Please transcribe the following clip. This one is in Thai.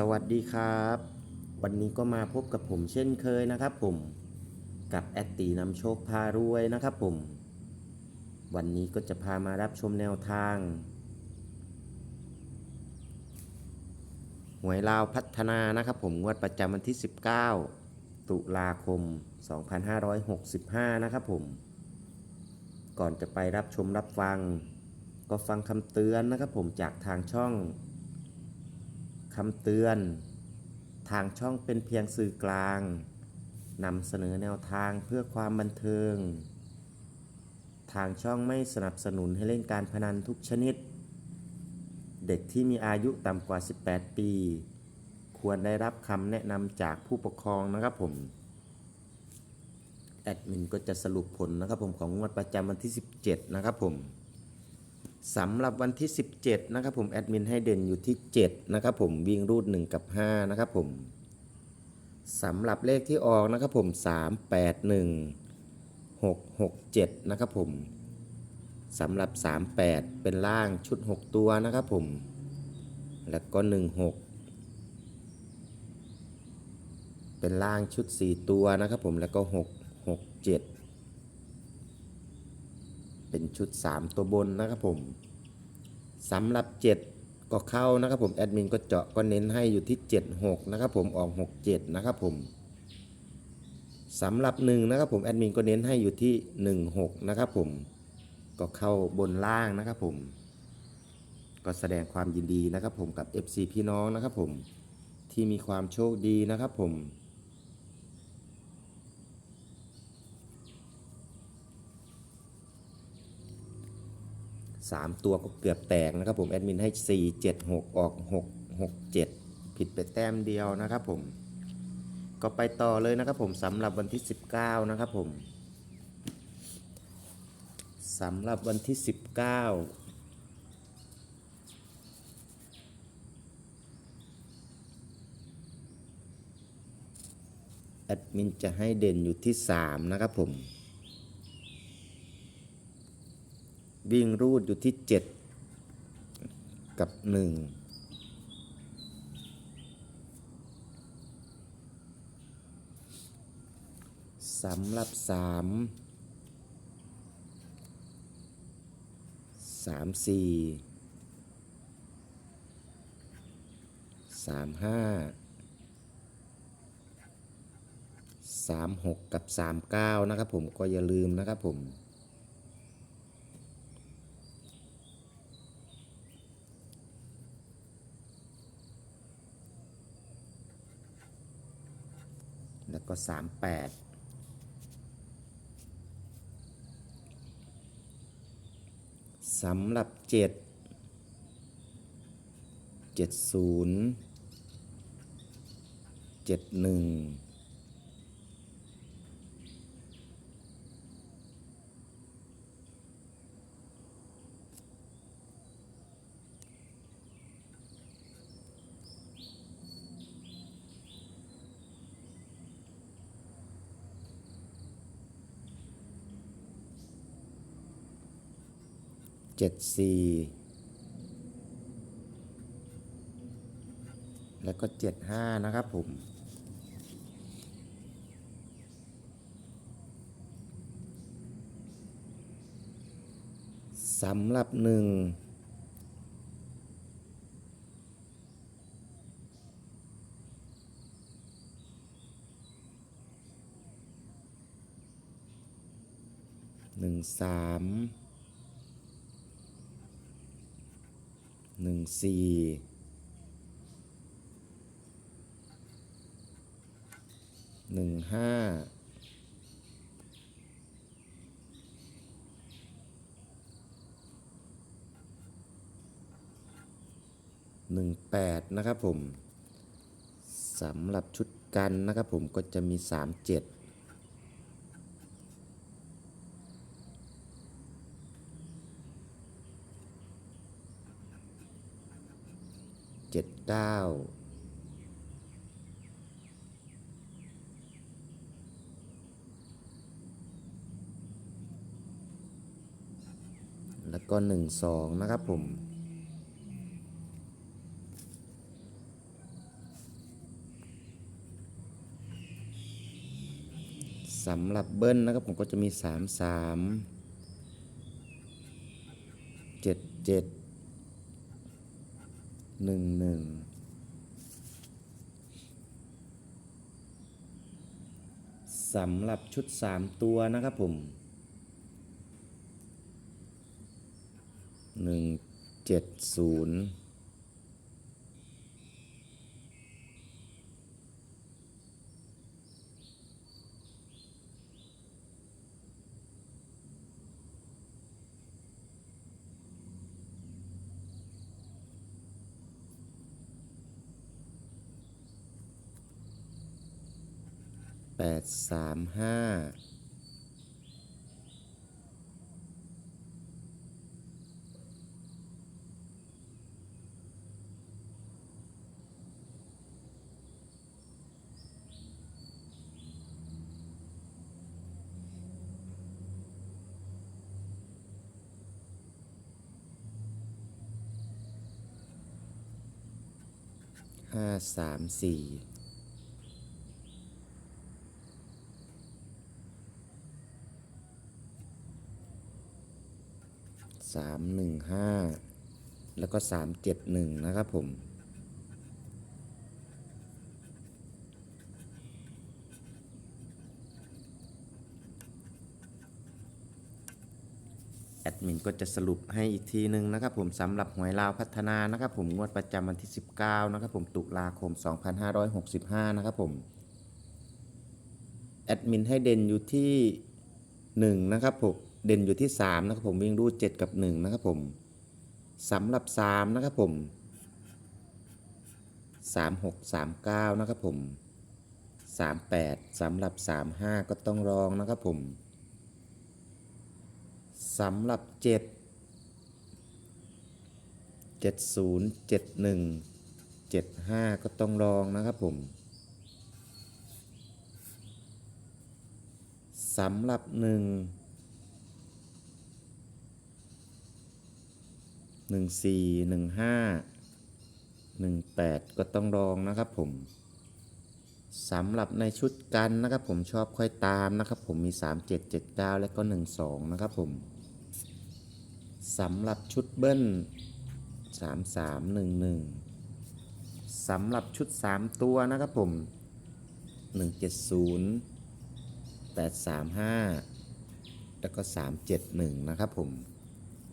สวัสดีครับ วันนี้ก็มาพบกับผมเช่นเคยนะครับผมกับแอดตีนำโชคพารวยนะครับผม วันนี้ก็จะพามารับชมแนวทางหวยลาวพัฒนานะครับผมงวดประจำวันที่ 19 ตุลาคม 2565 นะครับผม ก่อนจะไปรับชมรับฟัง ก็ฟังคำเตือนนะครับผมจากทางช่อง คำเตือน ทางช่องเป็นเพียงสื่อกลางนำเสนอแนวทางเพื่อความบันเทิง ทางช่องไม่สนับสนุนให้เล่นการพนันทุกชนิด เด็กที่มีอายุต่ำกว่า 18 ปี ควรได้รับคำแนะนำจากผู้ปกครองนะครับผม แอดมินก็จะสรุปผลนะครับผมของงวดประจำวันที่ 17 นะครับผม สำหรับวันที่ 17 นะครับผมแอดมินให้เด่นอยู่ที่ 7 นะครับผมวิ่งรูด 1 กับ 5 นะครับผมสำหรับเลขที่ออกนะครับผม 3 8 1 6 6 7 นะครับผมสำหรับ 38 เป็นล่างชุด 6 ตัวนะครับผม แล้วก็ 1 6 เป็นล่างชุด 4 ตัวนะครับผมแล้วก็ 6 6 7 เป็นชุด 3 ตัวบนนะครับผมสำหรับ 7 ก็เข้านะครับผมแอดมินก็เจาะก็เน้นให้อยู่ที่ 76 นะครับผมออก 67 นะครับผมสำหรับ1นะครับผมแอดมินก็เน้นให้อยู่ที่ 16 นะครับผมก็เข้าบนล่างนะครับผม ก็แสดงความยินดีนะครับผมกับ FC พี่น้องนะครับผมที่มีความโชคดีนะครับผม สามตัวก็เกือบแตกนะครับผมแอดมินให้ 4 7 6 ออก 6 6 7 ผิดไปแต้มเดียวนะครับผม ก็ไปต่อเลยนะครับผมสำหรับวันที่ 19 นะครับผมสำหรับวันที่ 19แอดมินจะให้เด่นอยู่ที่ 3 นะครับผม วิ่งรูดอยู่ที่ 7 กับ 1สำหรับ3 3 4 3 5 3 6กับ3 9นะครับผมก็อย่าลืมนะครับผม ก็ 38สำหรับ 7 70 71 เจ็ดสี่แล้วก็เจ็ดห้านะครับผมสำหรับหนึ่งหนึ่งสาม หนึ่งสี่หนึ่งห้าหนึ่งแปดนะครับผมสำหรับชุดกันนะครับผมก็จะมีสามเจ็ด จ็ดเก้าแล้วก็หนึ่งสองนะครับผมสำหรับเบิ้ลนะครับผมก็จะมีสามสามเจ็ดเจ็ด หนึ่งหนึ่งสำหรับชุดสามตัวนะครับผมหนึ่งเจ็ดศูนย์ แปดสามห้าห้าสามสี่ สามหนึ่งห้าแล้วก็สามเจ็ดหนึ่งนะครับผม แอดมินก็จะสรุปให้อีกทีหนึ่งนะครับผมสำหรับหวยลาวพัฒนานะครับผมงวดประจำวันที่ 19 นะครับผมตุลาคม 2565 นะครับผม แอดมินให้เด่นอยู่ที่ 1 นะครับผม เด่นอยู่ที่ 3 นะครับผมวิ่งรูด 7 กับ 1 นะครับผมสำหรับ 3 นะครับผม 3 6 3 9 นะครับผม 38สำหรับ 35 ก็ต้องรองนะครับผมสำหรับ 7 70 71 75 ก็ต้องรองนะครับผมสำหรับ 1 14 15 18ก็ต้องรองนะครับผมสำหรับในชุดกันนะครับผมชอบค่อยตามนะครับผมมี 3 7 7 9 และก็ 1 2 นะครับผมสำหรับชุดเบิ้ล 3 3 1 1สำหรับชุด 3 ตัวนะครับผม 170 835 แล้วก็ 371 นะครับผม